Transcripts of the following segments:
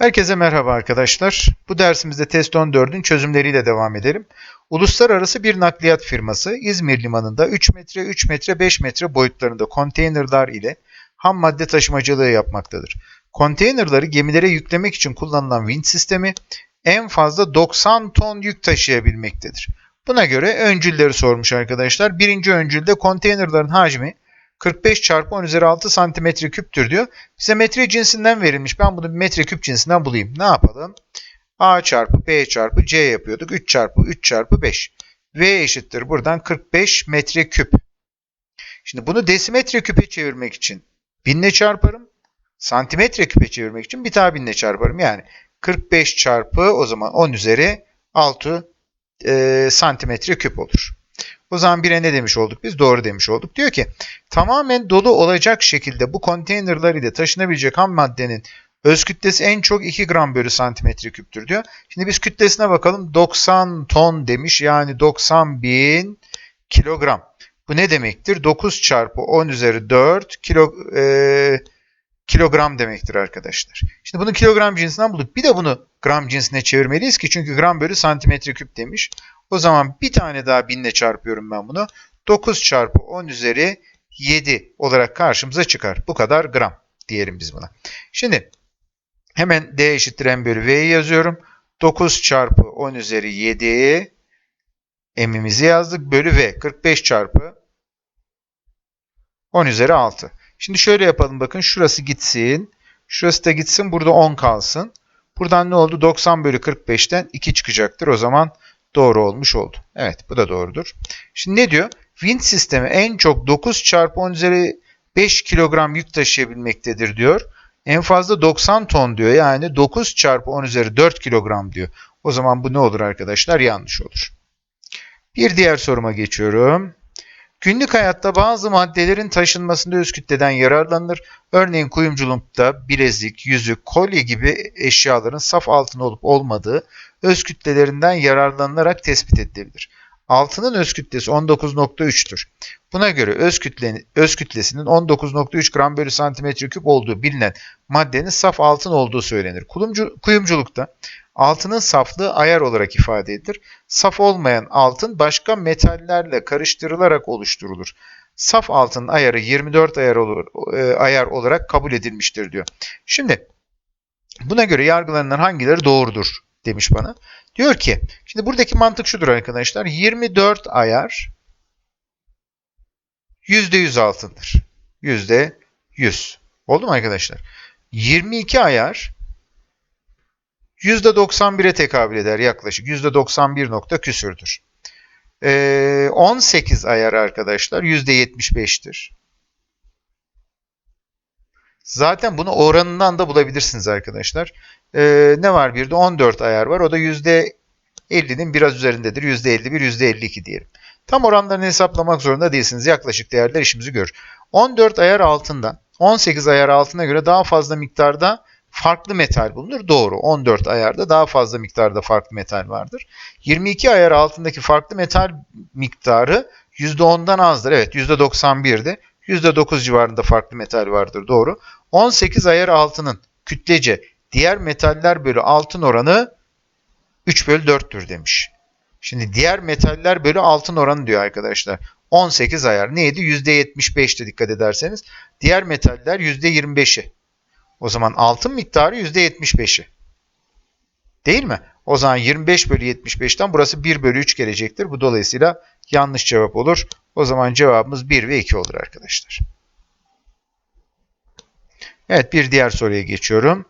Herkese merhaba arkadaşlar. Bu dersimizde test 14'ün çözümleriyle devam edelim. Uluslararası bir nakliyat firması İzmir limanında 3 metre, 3 metre, 5 metre boyutlarında konteynerlar ile ham madde taşımacılığı yapmaktadır. Konteynerları gemilere yüklemek için kullanılan vinç sistemi en fazla 90 ton yük taşıyabilmektedir. Buna göre öncülleri sormuş arkadaşlar. Birinci öncülde konteynerların hacmi 45 çarpı 10 üzeri 6 santimetre küptür diyor. Bize metre cinsinden verilmiş. Ben bunu metre küp cinsinden bulayım. Ne yapalım? A çarpı B çarpı C yapıyorduk. 3 çarpı 3 çarpı 5. V eşittir. Buradan 45 metre küp. Şimdi bunu desimetre küpe çevirmek için binle çarparım. Santimetre küpe çevirmek için bir daha binle çarparım. Yani 45 çarpı o zaman 10 üzeri 6 e, santimetre küp olur. O zaman bire ne demiş olduk biz? Doğru demiş olduk. Diyor ki tamamen dolu olacak şekilde bu konteynerlar ile taşınabilecek ham maddenin öz kütlesi en çok 2 gram bölü santimetre küptür diyor. Şimdi biz kütlesine bakalım. 90 ton demiş. Yani 90 bin kilogram. Bu ne demektir? 9 çarpı 10 üzeri 4 kilo, e, kilogram demektir arkadaşlar. Şimdi bunu kilogram cinsinden bulduk. Bir de bunu gram cinsine çevirmeliyiz ki çünkü gram bölü santimetre küp demiş. O zaman bir tane daha binle çarpıyorum ben bunu. 9 çarpı 10 üzeri 7 olarak karşımıza çıkar. Bu kadar gram diyelim biz buna. Şimdi hemen D eşittir M bölü V'yi yazıyorum. 9 çarpı 10 üzeri 7 M'imizi yazdık. Bölü V 45 çarpı 10 üzeri 6. Şimdi şöyle yapalım bakın. Şurası gitsin. Şurası da gitsin. Burada 10 kalsın. Buradan ne oldu? 90 bölü 45'ten 2 çıkacaktır. O zaman doğru olmuş oldu. Evet bu da doğrudur. Şimdi ne diyor? Wind sistemi en çok 9 çarpı 10 üzeri 5 kilogram yük taşıyabilmektedir diyor. En fazla 90 ton diyor. Yani 9 çarpı 10 üzeri 4 kilogram diyor. O zaman bu ne olur arkadaşlar? Yanlış olur. Bir diğer soruma geçiyorum. Günlük hayatta bazı maddelerin taşınmasında öz kütleden yararlanılır. Örneğin kuyumculukta bilezik, yüzük, kolye gibi eşyaların saf altın olup olmadığı öz kütlelerinden yararlanılarak tespit edilebilir. Altının öz kütlesi 19.3'tür. Buna göre öz, kütle, öz kütlesinin 19.3 gram bölü santimetre küp olduğu bilinen maddenin saf altın olduğu söylenir. Kuyumcu, kuyumculukta altının saflığı ayar olarak ifade edilir. Saf olmayan altın başka metallerle karıştırılarak oluşturulur. Saf altın ayarı 24 ayar, olur, e, ayar olarak kabul edilmiştir diyor. Şimdi buna göre yargılanan hangileri doğrudur demiş bana. Diyor ki, şimdi buradaki mantık şudur arkadaşlar. 24 ayar %100 altındır. %100. Oldu mu arkadaşlar? 22 ayar %91'e tekabül eder yaklaşık. %91 nokta küsürdür. Ee, 18 ayar arkadaşlar %75'tir. Zaten bunu oranından da bulabilirsiniz arkadaşlar. Ee, ne var bir de 14 ayar var. O da %50'nin biraz üzerindedir. %51, %52 diyelim. Tam oranlarını hesaplamak zorunda değilsiniz. Yaklaşık değerler işimizi görür. 14 ayar altında 18 ayar altına göre daha fazla miktarda farklı metal bulunur. Doğru. 14 ayarda daha fazla miktarda farklı metal vardır. 22 ayar altındaki farklı metal miktarı %10'dan azdır. Evet %91'de. %9 civarında farklı metal vardır. Doğru. 18 ayar altının kütlece diğer metaller bölü altın oranı 3 bölü 4'tür demiş. Şimdi diğer metaller bölü altın oranı diyor arkadaşlar. 18 ayar neydi? %75'ti dikkat ederseniz. Diğer metaller %25'i. O zaman altın miktarı %75'i. Değil mi? O zaman 25 bölü 75'ten burası 1 bölü 3 gelecektir. Bu dolayısıyla yanlış cevap olur. O zaman cevabımız 1 ve 2 olur arkadaşlar. Evet bir diğer soruya geçiyorum.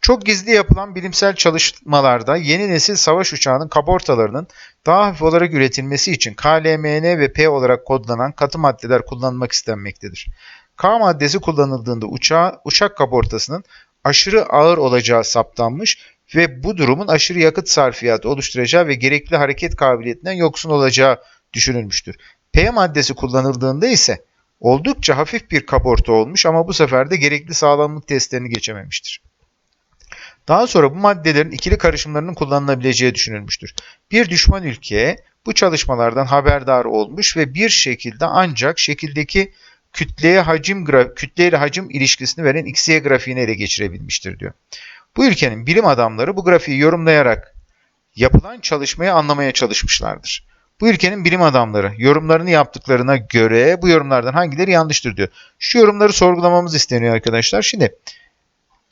Çok gizli yapılan bilimsel çalışmalarda yeni nesil savaş uçağının kaportalarının daha hafif olarak üretilmesi için KLMN ve P olarak kodlanan katı maddeler kullanılmak istenmektedir. K maddesi kullanıldığında uçağı, uçak kaportasının aşırı ağır olacağı saptanmış ve bu durumun aşırı yakıt sarfiyatı oluşturacağı ve gerekli hareket kabiliyetinden yoksun olacağı düşünülmüştür. P maddesi kullanıldığında ise oldukça hafif bir kaporta olmuş ama bu sefer de gerekli sağlamlık testlerini geçememiştir. Daha sonra bu maddelerin ikili karışımlarının kullanılabileceği düşünülmüştür. Bir düşman ülke bu çalışmalardan haberdar olmuş ve bir şekilde ancak şekildeki kütleye hacim kütle ile hacim ilişkisini veren XY grafiğini ele geçirebilmiştir diyor. Bu ülkenin bilim adamları bu grafiği yorumlayarak yapılan çalışmayı anlamaya çalışmışlardır. Bu ülkenin bilim adamları yorumlarını yaptıklarına göre bu yorumlardan hangileri yanlıştır diyor. Şu yorumları sorgulamamız isteniyor arkadaşlar. Şimdi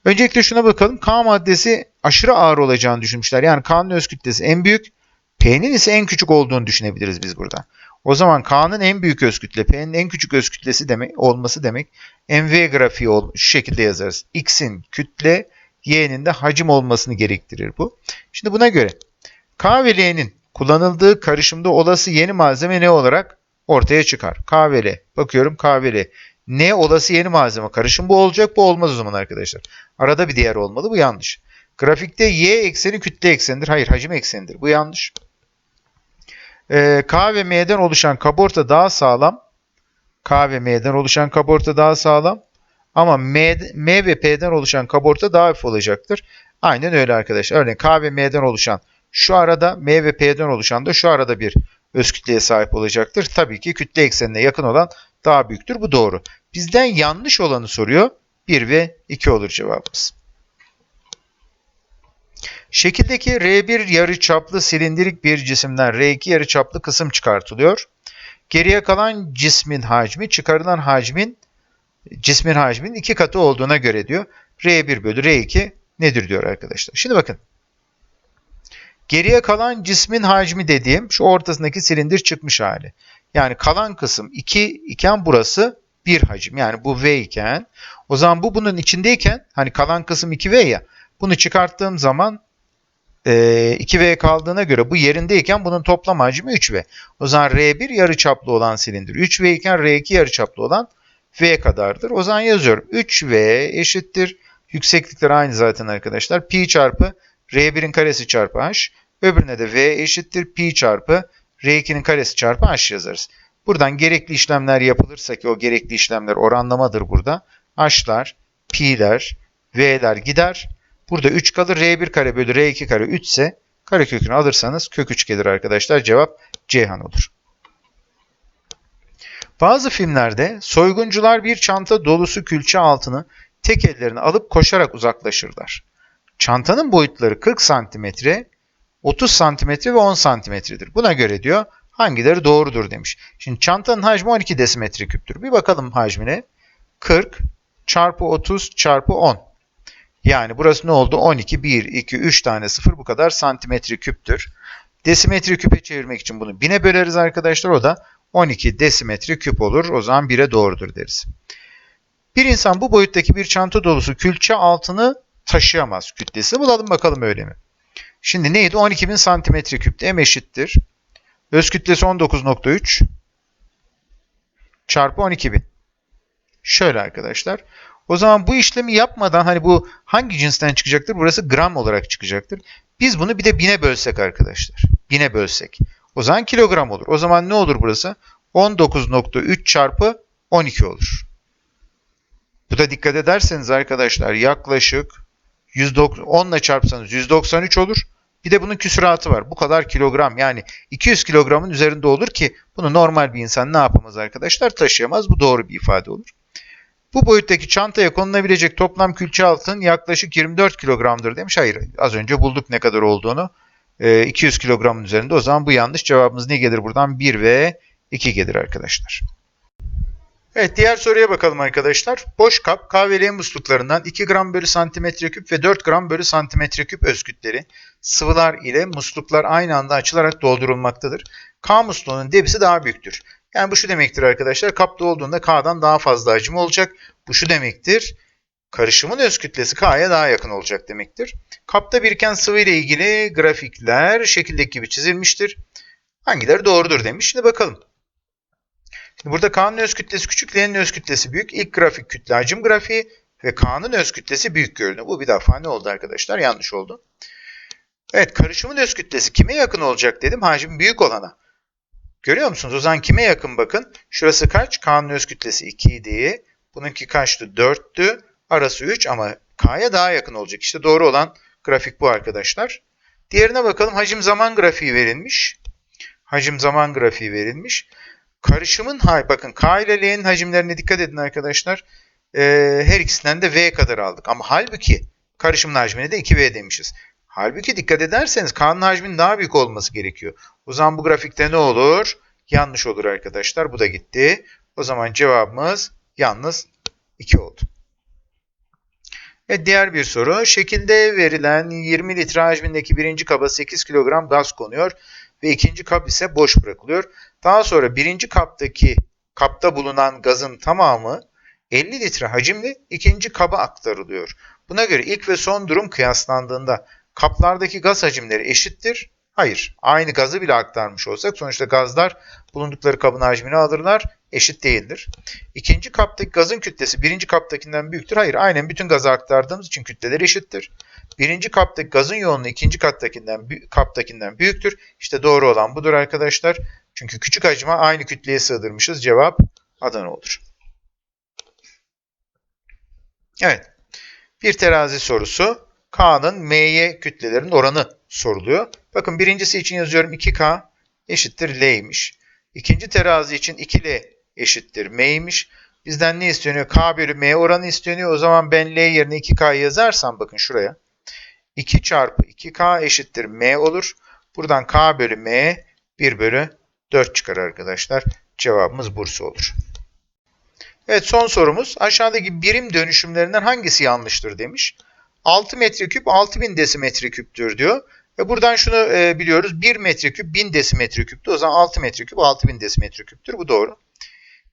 öncelikle şuna bakalım. K maddesi aşırı ağır olacağını düşünmüşler. Yani K'nın öz kütlesi en büyük, P'nin ise en küçük olduğunu düşünebiliriz biz burada. O zaman K'nın en büyük öz kütle, P'nin en küçük öz kütlesi demek olması demek MV grafiği ol, şu şekilde yazarız. X'in kütle, Y'nin de hacim olmasını gerektirir bu. Şimdi buna göre K ve L'nin kullanıldığı karışımda olası yeni malzeme ne olarak ortaya çıkar? K ve L. Bakıyorum K ve L. Ne olası yeni malzeme? Karışım bu olacak, bu olmaz o zaman arkadaşlar. Arada bir diğer olmalı, bu yanlış. Grafikte Y ekseni kütle eksenidir. Hayır, hacim eksenidir. Bu yanlış. Ee, K ve M'den oluşan kaborta daha sağlam. K ve M'den oluşan kaborta daha sağlam. Ama M, M ve P'den oluşan kaborta daha hafif olacaktır. Aynen öyle arkadaşlar. Örneğin K ve M'den oluşan şu arada M ve P'den oluşan da şu arada bir öz kütleye sahip olacaktır. Tabii ki kütle eksenine yakın olan daha büyüktür. Bu doğru. Bizden yanlış olanı soruyor. 1 ve 2 olur cevabımız. Şekildeki R1 yarıçaplı silindirik bir cisimden R2 yarıçaplı kısım çıkartılıyor. Geriye kalan cismin hacmi çıkarılan hacmin cismin hacmin iki katı olduğuna göre diyor. R1 bölü R2 nedir diyor arkadaşlar. Şimdi bakın. Geriye kalan cismin hacmi dediğim şu ortasındaki silindir çıkmış hali. Yani kalan kısım 2 iken burası 1 hacim. Yani bu V iken o zaman bu bunun içindeyken hani kalan kısım 2V ya bunu çıkarttığım zaman e, 2V kaldığına göre bu yerindeyken bunun toplam hacmi 3V. O zaman R1 yarıçaplı olan silindir 3V iken R2 yarıçaplı olan V kadardır. O zaman yazıyorum. 3V eşittir. Yükseklikler aynı zaten arkadaşlar. Pi çarpı R1'in karesi çarpı H. Öbürüne de V eşittir. Pi çarpı R2'nin karesi çarpı H yazarız. Buradan gerekli işlemler yapılırsa ki o gerekli işlemler oranlamadır burada. H'lar, Pi'ler, V'ler gider. Burada 3 kalır. R1 kare bölü R2 kare 3 ise karekökünü alırsanız kök 3 gelir arkadaşlar. Cevap Ceyhan olur. Bazı filmlerde soyguncular bir çanta dolusu külçe altını tek ellerine alıp koşarak uzaklaşırlar. Çantanın boyutları 40 cm, 30 cm ve 10 cm'dir. Buna göre diyor hangileri doğrudur demiş. Şimdi çantanın hacmi 12 desimetre küptür. Bir bakalım hacmine. 40 çarpı 30 çarpı 10. Yani burası ne oldu? 12, 1, 2, 3 tane 0 bu kadar santimetre küptür. Desimetre küpe çevirmek için bunu 1000'e böleriz arkadaşlar. O da 12 desimetre küp olur. O zaman 1'e doğrudur deriz. Bir insan bu boyuttaki bir çanta dolusu külçe altını taşıyamaz kütlesi. Bulalım bakalım öyle mi? Şimdi neydi? 12.000 santimetre küpte. M eşittir. Öz kütlesi 19.3 çarpı 12.000. Şöyle arkadaşlar. O zaman bu işlemi yapmadan hani bu hangi cinsten çıkacaktır? Burası gram olarak çıkacaktır. Biz bunu bir de bine bölsek arkadaşlar. Bine bölsek. O zaman kilogram olur. O zaman ne olur burası? 19.3 çarpı 12 olur. Bu da dikkat ederseniz arkadaşlar yaklaşık 10 ile çarpsanız 193 olur. Bir de bunun küsuratı var. Bu kadar kilogram yani 200 kilogramın üzerinde olur ki bunu normal bir insan ne yapamaz arkadaşlar? Taşıyamaz. Bu doğru bir ifade olur. Bu boyuttaki çantaya konulabilecek toplam külçe altın yaklaşık 24 kilogramdır demiş. Hayır az önce bulduk ne kadar olduğunu. 200 kilogramın üzerinde. O zaman bu yanlış. Cevabımız ne gelir buradan? 1 ve 2 gelir arkadaşlar. Evet diğer soruya bakalım arkadaşlar. Boş kap KVL musluklarından 2 gram bölü santimetre küp ve 4 gram bölü santimetre küp öz kütleri sıvılar ile musluklar aynı anda açılarak doldurulmaktadır. K musluğunun debisi daha büyüktür. Yani bu şu demektir arkadaşlar. Kapta olduğunda K'dan daha fazla hacim olacak. Bu şu demektir. Karışımın öz kütlesi K'ya daha yakın olacak demektir. Kapta biriken sıvı ile ilgili grafikler şekildeki gibi çizilmiştir. Hangileri doğrudur demiş. Şimdi bakalım. Burada K'nın öz kütlesi küçük, L'nin öz kütlesi büyük. İlk grafik kütle hacim grafiği ve K'nın öz kütlesi büyük görünüyor. Bu bir defa ne oldu arkadaşlar? Yanlış oldu. Evet karışımın öz kütlesi kime yakın olacak dedim. Hacim büyük olana. Görüyor musunuz? O zaman kime yakın bakın. Şurası kaç? K'nın öz kütlesi 2 idi. Bununki kaçtı? 4'tü. Arası 3 ama K'ya daha yakın olacak. İşte doğru olan grafik bu arkadaşlar. Diğerine bakalım. Hacim zaman grafiği verilmiş. Hacim zaman grafiği verilmiş. Karışımın bakın K ile L'nin hacimlerine dikkat edin arkadaşlar. Ee, her ikisinden de V kadar aldık. Ama halbuki Karışımın hacmine de 2V demişiz. Halbuki dikkat ederseniz K'nın hacminin daha büyük olması gerekiyor. O zaman bu grafikte ne olur? Yanlış olur arkadaşlar. Bu da gitti. O zaman cevabımız yalnız 2 oldu. Ve diğer bir soru. Şekilde verilen 20 litre hacmindeki birinci kaba 8 kilogram gaz konuyor ve ikinci kap ise boş bırakılıyor. Daha sonra birinci kaptaki kapta bulunan gazın tamamı 50 litre hacimli ikinci kaba aktarılıyor. Buna göre ilk ve son durum kıyaslandığında kaplardaki gaz hacimleri eşittir. Hayır, aynı gazı bile aktarmış olsak sonuçta gazlar bulundukları kabın hacmini alırlar, eşit değildir. İkinci kaptaki gazın kütlesi birinci kaptakinden büyüktür. Hayır, aynen bütün gazı aktardığımız için kütleler eşittir. Birinci kaptaki gazın yoğunluğu ikinci kaptakinden, kaptakinden büyüktür. İşte doğru olan budur arkadaşlar. Çünkü küçük hacme aynı kütleye sığdırmışız. Cevap Adana olur. Evet. Bir terazi sorusu. K'nın M'ye kütlelerin oranı soruluyor. Bakın birincisi için yazıyorum 2K eşittir L'ymiş. İkinci terazi için 2L eşittir M'ymiş. Bizden ne isteniyor? K bölü M oranı isteniyor. O zaman ben L yerine 2K yazarsam bakın şuraya. 2 çarpı 2K eşittir M olur. Buradan K bölü M 1 bölü 4 çıkar arkadaşlar. Cevabımız Bursa olur. Evet son sorumuz. Aşağıdaki birim dönüşümlerinden hangisi yanlıştır demiş. 6 metreküp 6000 desimetre küptür diyor. Ve buradan şunu e, biliyoruz. 1 metreküp 1000 desimetre küptü. O zaman 6 metreküp 6000 desimetre küptür. Bu doğru.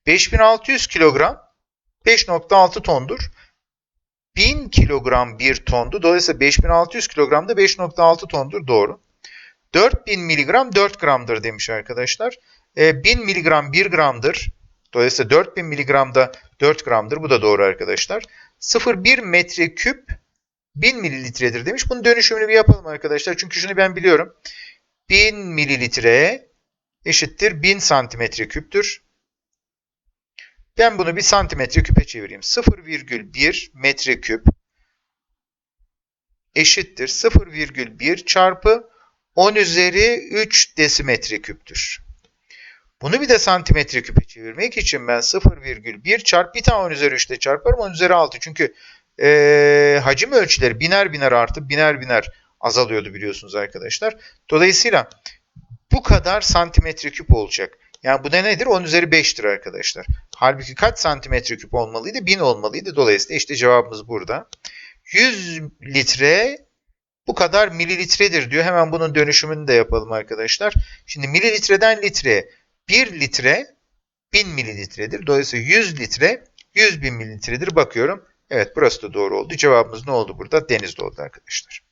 5600 kilogram 5.6 tondur. 1000 kilogram 1 tondu. Dolayısıyla 5600 kilogram da 5.6 tondur. Doğru. 4000 miligram 4 gramdır demiş arkadaşlar. E, 1000 miligram 1 gramdır. Dolayısıyla 4000 miligram da 4 gramdır. Bu da doğru arkadaşlar. 0,1 metreküp 1000 mililitredir demiş. Bunun dönüşümünü bir yapalım arkadaşlar. Çünkü şunu ben biliyorum. 1000 mililitre eşittir 1000 santimetre küptür. Ben bunu bir santimetre küpe çevireyim. 0,1 metreküp eşittir 0,1 çarpı 10 üzeri 3 desimetre küptür. Bunu bir de santimetre küpe çevirmek için ben 0,1 çarp bir tane 10 üzeri 3 ile çarparım 10 üzeri 6. Çünkü e, hacim ölçüleri biner biner artıp biner biner azalıyordu biliyorsunuz arkadaşlar. Dolayısıyla bu kadar santimetre küp olacak. Yani bu da nedir? 10 üzeri 5'tir arkadaşlar. Halbuki kaç santimetre küp olmalıydı? 1000 olmalıydı. Dolayısıyla işte cevabımız burada. 100 litre bu kadar mililitredir diyor. Hemen bunun dönüşümünü de yapalım arkadaşlar. Şimdi mililitreden litreye 1 litre 1000 mililitredir. Dolayısıyla 100 litre 100 bin mililitredir. Bakıyorum. Evet burası da doğru oldu. Cevabımız ne oldu burada? Denizli oldu arkadaşlar.